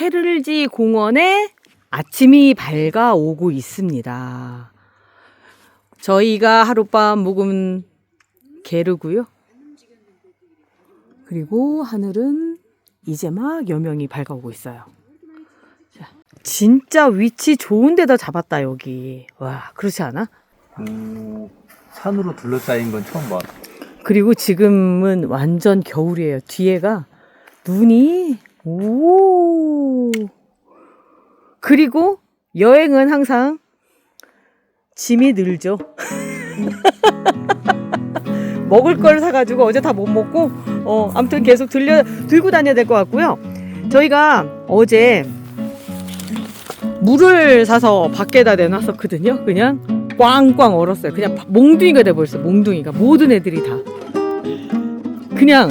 페를지 공원에 아침이 밝아오고 있습니다. 저희가 하룻밤 묵은 게르고요. 그리고 하늘은 이제 막 여명이 밝아오고 있어요. 자, 진짜 위치 좋은 데다 잡았다 여기. 와 그렇지 않아? 오, 산으로 둘러싸인 건 처음 봐. 그리고 지금은 완전 겨울이에요. 뒤에가 눈이 오. 그리고 여행은 항상 짐이 늘죠. 먹을 걸 사가지고 어제 다 못 먹고 어 아무튼 계속 들려 들고 다녀야 될 것 같고요. 저희가 어제 물을 사서 밖에다 내놨었거든요. 그냥 꽝꽝 얼었어요. 그냥 몽둥이가 돼버렸어요. 몽둥이가 모든 애들이 다 그냥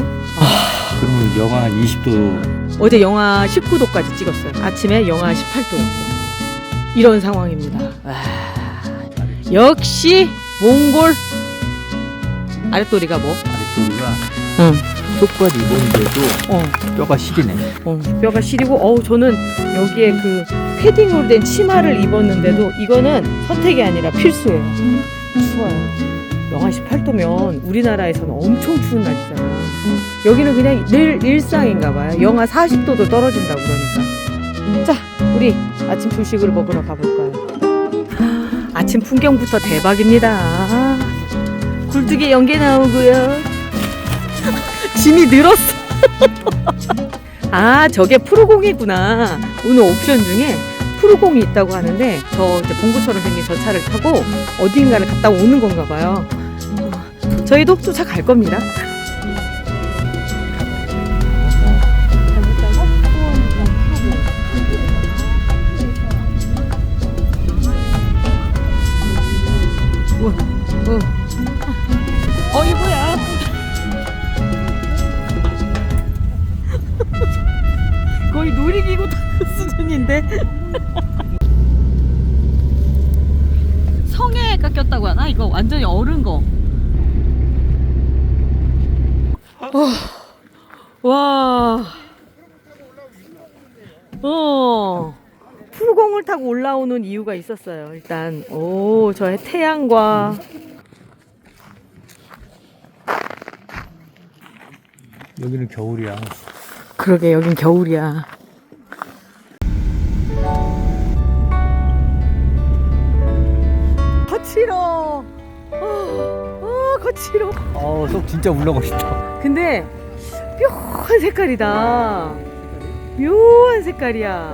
그러면 영하 한 20도. 어제 영하 19도까지 찍었어요. 아침에 영하 18도였고 이런 상황입니다. 와, 역시 몽골 아랫도리가 뭐? 아랫도리가 응, 속바지 입었는데도 어, 뼈가 시리네. 어, 뼈가 시리고 어우 저는 여기에 그 패딩으로 된 치마를 입었는데도 이거는 선택이 아니라 필수예요. 추워요. 영하 18도면 우리나라에서는 엄청 추운 날이잖아. 여기는 그냥 늘 일상인가 봐요. 영하 40도도 떨어진다고 그러니까. 자, 우리 아침 조식을 먹으러 가볼까요? 아침 풍경부터 대박입니다. 굴뚝에 연계 나오고요. 짐이 늘었어. 아, 저게 프로공이구나. 오늘 옵션 중에 프로공이 있다고 하는데 저 이제 봉구처럼 생긴 저 차를 타고 어딘가를 갔다 오는 건가 봐요. 어, 저희도 쫓아갈 겁니다. 수준인데. 성에 깎였다고 하나? 이거 완전히 어른 거. 어, 와. 어. 풀공을 타고 올라오는 이유가 있었어요. 일단, 오, 저의 태양과 여기는 겨울이야. 그러게 여긴 겨울이야. 거칠어. 어, 어, 거칠어. 어, 속 진짜 싶다. 근데 묘한 색깔이다. 묘한 색깔이야.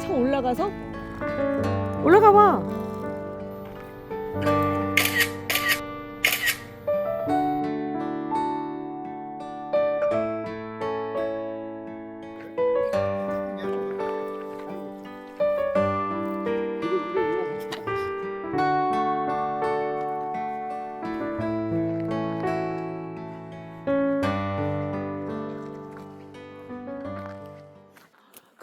차 올라가서 올라가 봐.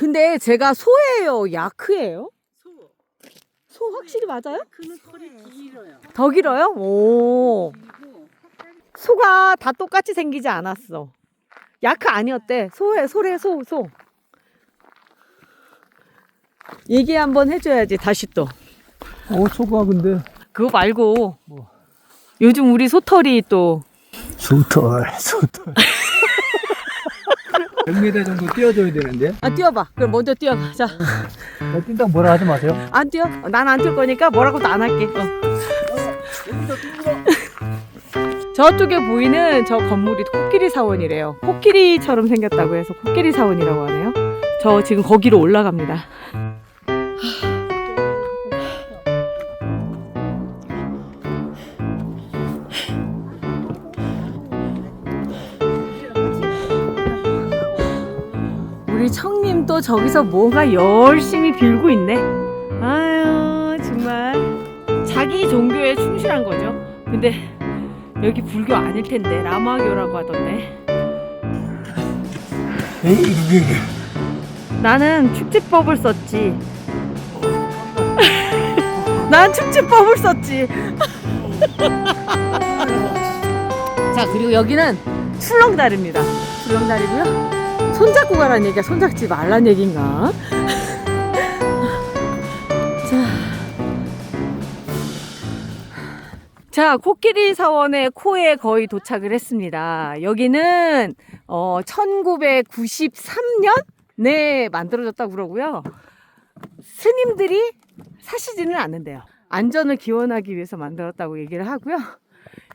근데 제가 소예요, 야크예요? 소. 소 확실히 맞아요? 그는 털이 길어요. 더 길어요? 오. 소가 다 똑같이 생기지 않았어. 야크 아니었대. 소래, 소래, 소, 소. 얘기 한번 해줘야지, 다시 또. 어, 소가 근데. 그거 말고. 뭐? 요즘 우리 소털이 또. 소털, 소털. 100m 정도 뛰어줘야 되는데. 아, 뛰어봐. 그럼 먼저 뛰어봐. 자, 나 뛴다고 뭐라 하지 마세요. 안 뛰어? 난 안 뛸 거니까 뭐라고도 안 할게. 어. 저쪽에 보이는 저 건물이 코끼리 사원이래요. 코끼리처럼 생겼다고 해서 코끼리 사원이라고 하네요. 저 지금 거기로 올라갑니다. 또 저기서 뭔가 열심히 빌고 있네. 아유, 정말. 자기 종교에 충실한 거죠. 근데 여기 불교 아닐 텐데, 라마교라고 하던데. 에이, 이게. 나는 축지법을 썼지. 난 축지법을 썼지. 자, 그리고 여기는 출렁다리입니다. 출렁다리고요. 손잡고 가라는 얘기야 손잡지 말란 얘기인가? 자. 자, 코끼리 사원의 코에 거의 도착을 했습니다. 여기는 어 1993년에 만들어졌다고 그러고요. 스님들이 사시지는 않는데요. 안전을 기원하기 위해서 만들었다고 얘기를 하고요.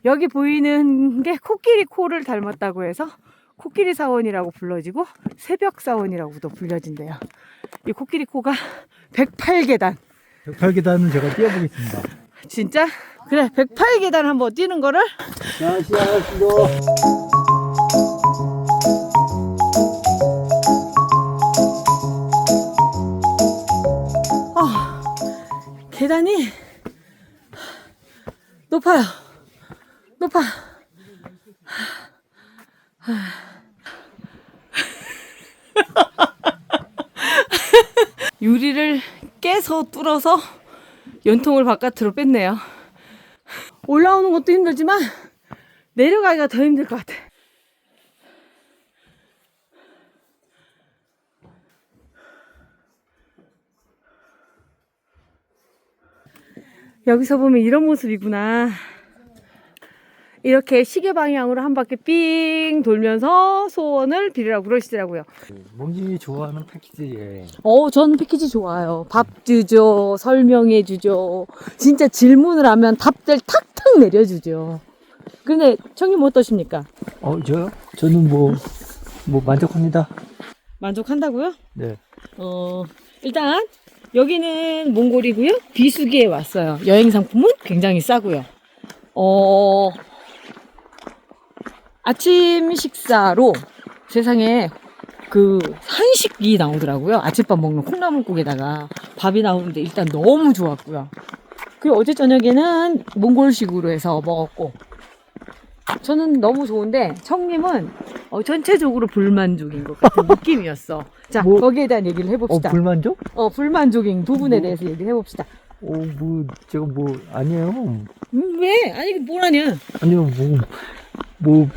여기 보이는 게 코끼리 코를 닮았다고 해서 코끼리 사원이라고 불러지고 새벽 사원이라고도 불려진대요. 이 코끼리 코가 108계단. 108계단은 제가 뛰어보겠습니다. 진짜? 그래, 108계단 한번 뛰는 거를 자, 시작하시고. 아, 계단이 높아요. 높아. 유리를 깨서 뚫어서 연통을 바깥으로 뺐네요. 올라오는 것도 힘들지만 내려가기가 더 힘들 것 같아. 여기서 보면 이런 모습이구나. 이렇게 시계 방향으로 한 바퀴 삥 돌면서 소원을 빌으라고 그러시더라고요. 몽진이 좋아하는 패키지에 어, 저는 패키지 좋아요. 밥 주죠. 설명해 주죠. 진짜 질문을 하면 답들 탁탁 내려주죠. 근데 청님 어떠십니까? 어, 저요? 저는 뭐, 뭐 만족합니다. 만족한다고요? 네. 어, 일단 여기는 몽골이고요. 비수기에 왔어요. 여행 상품은 굉장히 싸고요. 어, 아침 식사로 세상에 그 한식이 나오더라고요. 아침밥 먹는 콩나물국에다가 밥이 나오는데 일단 너무 좋았고요. 그리고 어제 저녁에는 몽골식으로 해서 먹었고 저는 너무 좋은데 청님은 어, 전체적으로 불만족인 것 같은 느낌이었어. 자 뭐- 거기에 대한 얘기를 어, 해봅시다. 불만족? 어, 불만족인 부분에 뭐- 대해서 얘기를 해봅시다. 어, 뭐, 제가 뭐, 아니에요. 음, 왜? 아니 뭘 하냐? 아니요, 뭐, 뭐,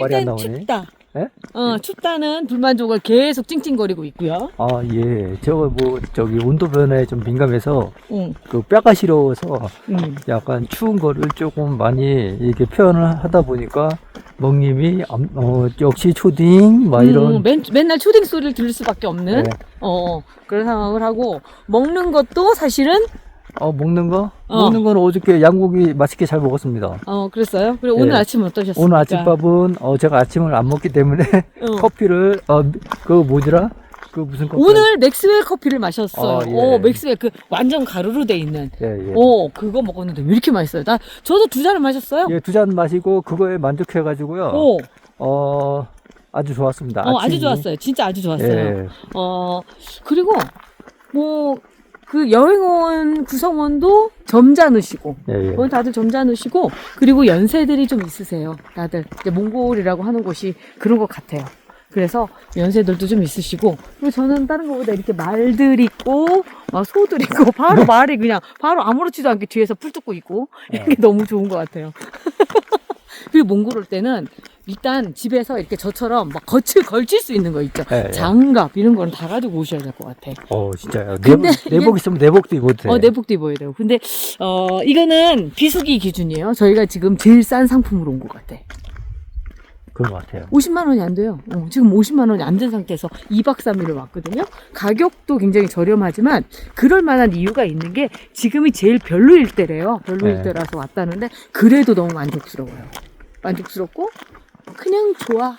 말이 안 일단 나오네. 춥다. 예? 어, 춥다는 불만족을 계속 찡찡거리고 있고요. 아, 예. 제가 뭐, 저기, 온도 변화에 좀 민감해서, 응, 그 뼈가 시려워서, 응. 약간 추운 거를 조금 많이 이렇게 표현을 하다 보니까, 멍님이, 암- 어, 역시 초딩, 막 이런. 음, 맨, 맨날 초딩 소리를 들을 수밖에 없는 네. 어, 그런 상황을 하고 먹는 것도 사실은 어, 먹는 거? 어. 먹는 거는 어저께 양고기 맛있게 잘 먹었습니다. 어 그랬어요. 그리고 네. 오늘 아침 어떠셨습니까? 오늘 아침밥은, 어, 제가 아침을 안 먹기 때문에, 어. 커피를, 어, 그 뭐지라? 그 무슨 커피? 오늘 맥스웰 커피를 마셨어요. 아, 예. 어, 맥스웰 그 완전 가루로 돼 있는. 예, 예. 어, 그거 먹었는데 왜 이렇게 맛있어요? 나 저도 두 잔을 마셨어요. 예, 두 잔 마시고, 그거에 만족해 가지고요. 어, 어, 아주 좋았습니다. 어, 아주 아침이. 좋았어요. 진짜 아주 좋았어요. 예. 어, 그리고 뭐 그 여행 온 구성원도 점잖으시고 예, 예. 거기 다들 점잖으시고 그리고 연세들이 좀 있으세요. 다들 이제 몽골이라고 하는 곳이 그런 것 같아요. 그래서 연세들도 좀 있으시고 그리고 저는 다른 것보다 이렇게 말들 있고 막 소들 있고 바로 말이 그냥 바로 아무렇지도 않게 뒤에서 풀 뜯고 있고 이게 너무 좋은 것 같아요. 그리고 몽골 올 때는 일단 집에서 이렇게 저처럼 막 거칠 걸칠 수 있는 거 있죠. 예, 예. 장갑 이런 거는 다 가지고 오셔야 될 것 같아. 어, 진짜요. 근데 내복, 내복 있으면 내복도 입어도 돼. 어, 내복도 입어야 돼요. 근데, 어, 이거는 비수기 기준이에요. 저희가 지금 제일 싼 상품으로 온 것 같아. 그런 것 같아요. 50만 원이 안 돼요. 어, 지금 50만 원이 안 된 상태에서 2박 3일을 왔거든요. 가격도 굉장히 저렴하지만 그럴 만한 이유가 있는 게 지금이 제일 별로일 때래요. 별로일 네. 때라서 왔다는데 그래도 너무 만족스러워요. 만족스럽고 그냥 좋아.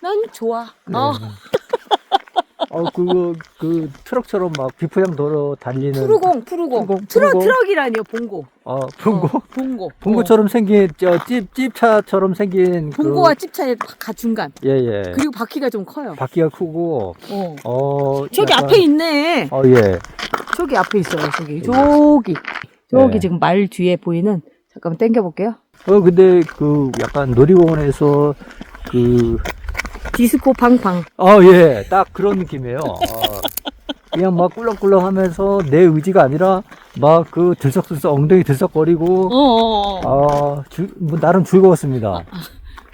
난 좋아. 어, 어, 그거, 그, 트럭처럼 막 비포장 도로 달리는. 푸르공, 푸르공. 푸르공, 트럭, 푸르공. 트럭이라니요, 봉고. 어, 봉고? 어, 봉고. 봉고처럼 생긴, 저, 찝, 찝차처럼 생긴. 그- 봉고와 찝차의 가 중간. 예, 예. 그리고 바퀴가 좀 커요. 바퀴가 크고, 어. 어. 저기 약간- 앞에 있네. 어, 예. 저기 앞에 있어요. 저기. 저기. 저기 네. 지금 말 뒤에 보이는 잠깐만 당겨 볼게요. 어, 근데 그, 약간 놀이공원에서 그, 디스코 팡팡. 어, 예. 딱 그런 느낌이에요. 어. 그냥 막 꿀렁꿀렁 하면서 내 의지가 아니라 막 그 들썩들썩 엉덩이 들썩거리고, 어, 어, 어. 아, 주, 뭐 나름 즐거웠습니다.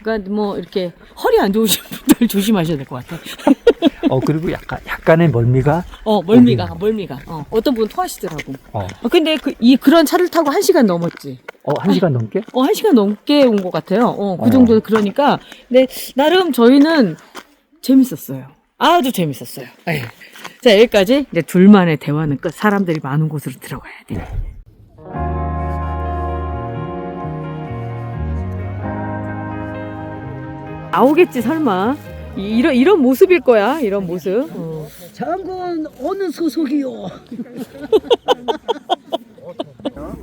그러니까 뭐 이렇게 허리 안 좋으신 분들 조심하셔야 될 것 같아. 어 그리고 약간 약간의 멀미가 어 멀미가 멀미가. 어 어떤 분은 토하시더라고. 어, 어, 근데 그, 이 그런 차를 타고 한 시간 넘었지. 어, 한 시간 넘게? 어, 한 시간 넘게 온 것 같아요. 어, 그 어. 정도 그러니까. 근데 나름 저희는 재밌었어요. 아주 재밌었어요. 예. 자, 여기까지 이제 둘만의 대화는 끝. 사람들이 많은 곳으로 들어가야 돼. 나오겠지, 설마. 이- 이런, 이런 모습일 거야, 이런 모습. 어. 장군 어느 소속이요?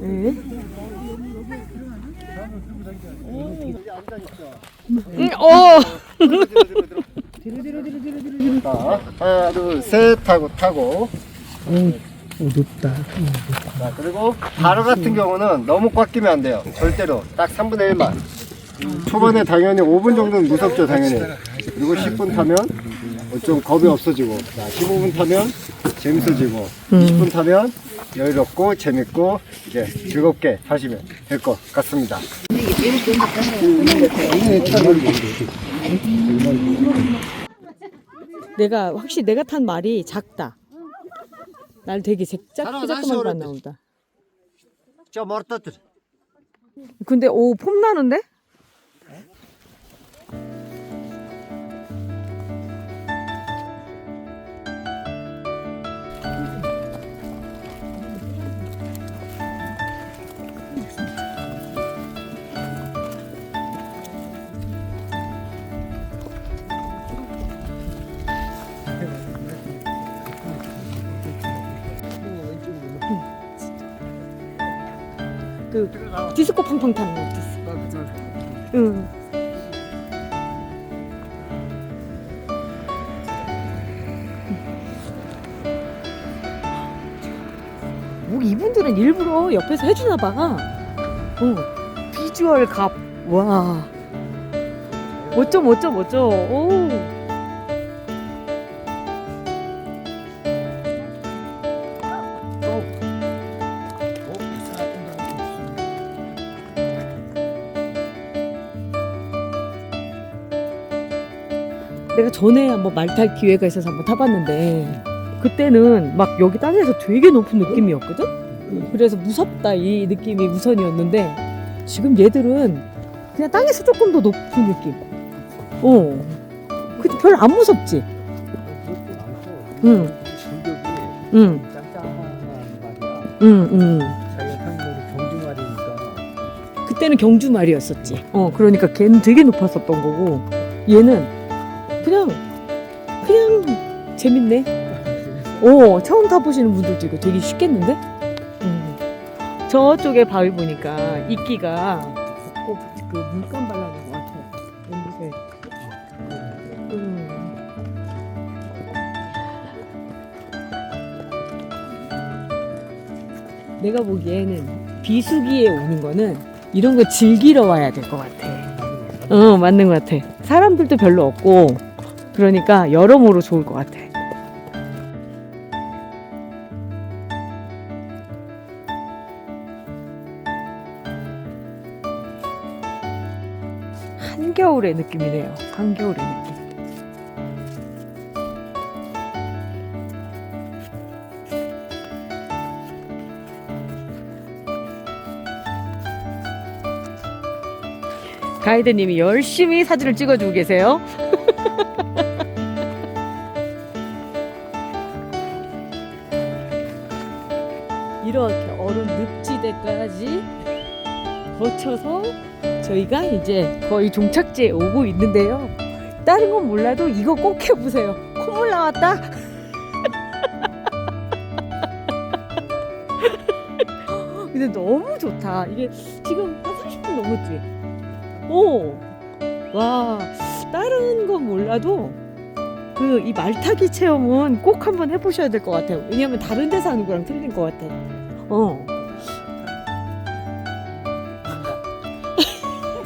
예. 음, 어. 자, 하나, 둘, 셋 하고 타고. 오, 높다. 자, 그리고 가로 같은 경우는 너무 꽉 끼면 안 돼요. 절대로. 딱 3분의 1만. 초반에 당연히 5분 정도는 무섭죠, 당연히. 그리고 10분 타면 좀 겁이 없어지고. 자, 15분 타면 재밌어지고. 20분 타면 여유롭고 재밌고 이제 즐겁게 타시면 될 것 같습니다. 내가 확실히 내가 탄 말이 작다. 날 되게 작작 살아, 작작만 날씨 안 나온다. 저 멀었다. 근데 오 폼 나는데? 그 디스코 팡팡 타는 거 디스코. 응. 뭐 이분들은 일부러 옆에서 해주나 봐. 어. 비주얼 갑. 와. 멋져 멋져 멋져. 오. 내가 전에 한번 말 탈 기회가 있어서 한번 타봤는데 그때는 막 여기 땅에서 되게 높은 느낌이었거든. 그래서 무섭다 이 느낌이 우선이었는데 지금 얘들은 그냥 땅에서 조금 더 높은 느낌. 어. 근데 별로 안 무섭지. 응. 응. 응, 응. 그때는 경주 말이었었지. 어, 그러니까 걔는 되게 높았었던 거고 얘는 그냥 그냥 재밌네. 어, 처음 타보시는 분들도 이거 되게 쉽겠는데? 음. 저쪽에 바위 보니까 이끼가 꼭그 물감 발라놓은 것 같아. 연두색. 음. 내가 보기에는 비수기에 오는 거는 이런 거 즐기러 와야 될 것 같아. 어, 맞는 것 같아. 사람들도 별로 없고, 그러니까 여러모로 좋을 것 같아. 한겨울의 느낌이네요. 한겨울의 느낌. 가이드님이 열심히 사진을 찍어주고 계세요. 늪지대까지 거쳐서 저희가 이제 거의 종착지에 오고 있는데요. 다른 건 몰라도 이거 꼭 해보세요. 콧물 나왔다. 근데 너무 좋다. 이게 지금 한 30분 넘었지? 오, 와, 다른 건 몰라도 그 이 말타기 체험은 꼭 한번 해보셔야 될 것 같아요. 왜냐하면 다른 데서 하는 거랑 틀린 것 같아. 어.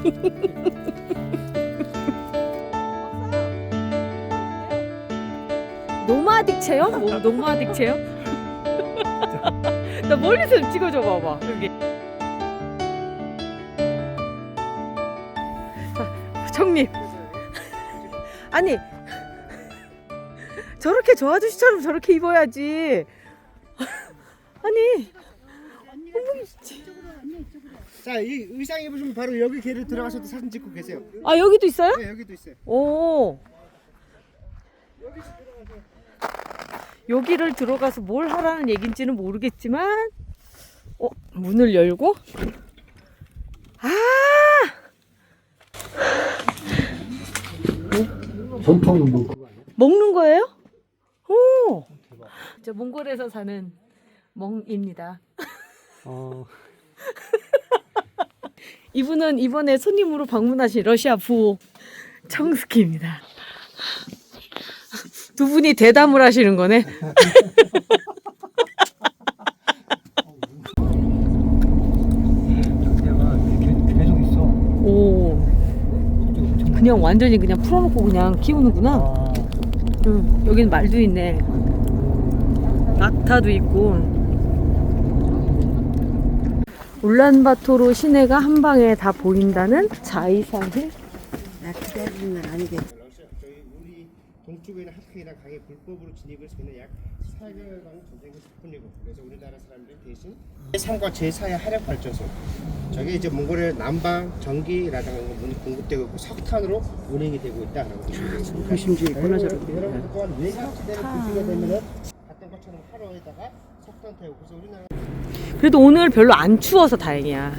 노마딕 체험? 뭐 노마딕 체험? 나 멀리서 좀 찍어줘 봐봐. 여기. 자, 정 형님. 아니 저렇게 저 아저씨처럼 저렇게 입어야지. 아니 자, 이 의상 입으시면 바로 여기 길을 들어가셔도 사진 찍고 계세요. 아 여기도 있어요? 네, 여기도 있어요. 오. 여기를 들어가서 뭘 하라는 얘긴지는 모르겠지만, 어, 문을 열고, 아! 전통은 뭐 그거 아니야? 먹는 거예요? 오! 저 몽골에서 사는 멍입니다. 어, 이분은 이번에 손님으로 방문하신 러시아 부호 청스키입니다. 두 분이 대담을 하시는 거네. 계- 있어. 오, 그냥 완전히 그냥 풀어놓고 그냥 키우는구나. 아, 응, 여긴 말도 있네. 낙타도 있고. 울란바토르 시내가 한 방에 다 보인다는 자이산힐 나 기다리는 건 아니겠지. 러시아 저희 우리 동쪽에 있는 하트이랑 강에 불법으로 진입을 했는 약 4개월 간 전쟁을 습분이고 그래서 우리나라 사람들이 대신 제3과 제4의 하력 발전소 저게 이제 몽골의 난방 전기라든가 이런 거 공급되고 있고 석탄으로 운행이 되고 있다라고 보시면 되겠습니다. 중심지에 있구나, 저렇게. 여러분들 또한 외곽지대를 보시게 되면은 봤던 것처럼 하루에다가 태우고 그래서 우리나라 그래도 오늘 별로 안 추워서 다행이야.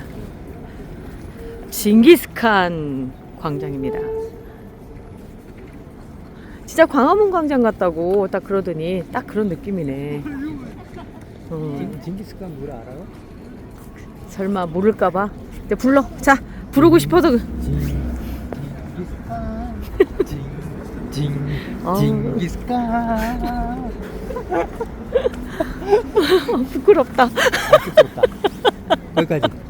징기스칸 광장입니다. 진짜 광화문 광장 같다고 딱 그러더니 딱 그런 느낌이네. 어, 징- 징기스칸 노래 알아요? 설마 모를까봐. 이제 불러. 자, 부르고 싶어서. 그- 징기스칸 징, 징, 아우. 징기스칸 부끄럽다. 거기까지